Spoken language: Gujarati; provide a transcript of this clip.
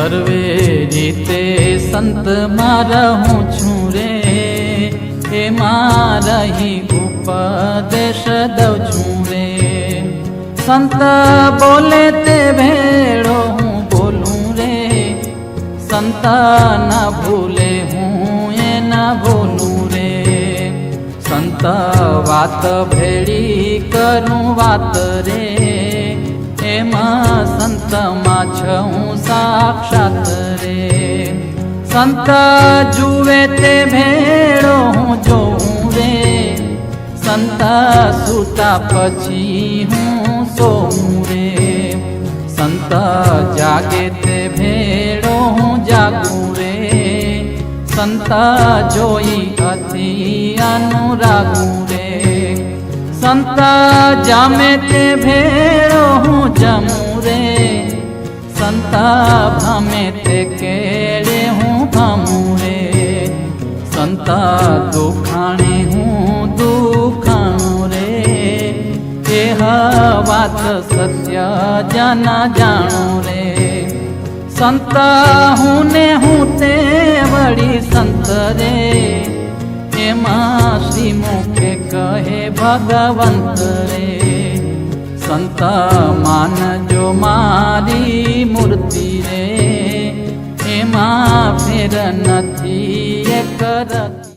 સર્વે રીતે સંત મારા હું છું રે. એ મારહી ઉપદેશ દઉં છું રે. સંત બોલે તે ભેળો હું બોલું રે. સંત ના ભૂલે હું એ ના બોલું રે. સંત વાત ભેળી કરું વાત રે. એમાં સંતમાં છું સાક્ષાત રે સંત જુએ તે ભેળો હું જોઉં રે સંત સુતા પછી હું સોઉં રે સંત જાગે તે ભેળો હું જાગું રે સંત જોઈ અતિ અનુરાગું રે સંત જામે તે ભેળો હું સંત ભમે તે કેળે હું ભમું રે સંતા દુખાણે હું દુખાણું રે એ વાત સત્ય જન જાણું રે સંતા હું ને હું તે વળી સંત રે એમાં શ્રી મુખે કહે ભગવંત રે સંત માનજો મારી મૂર્તિ રે એમાં ફેર નથી એક રત્ન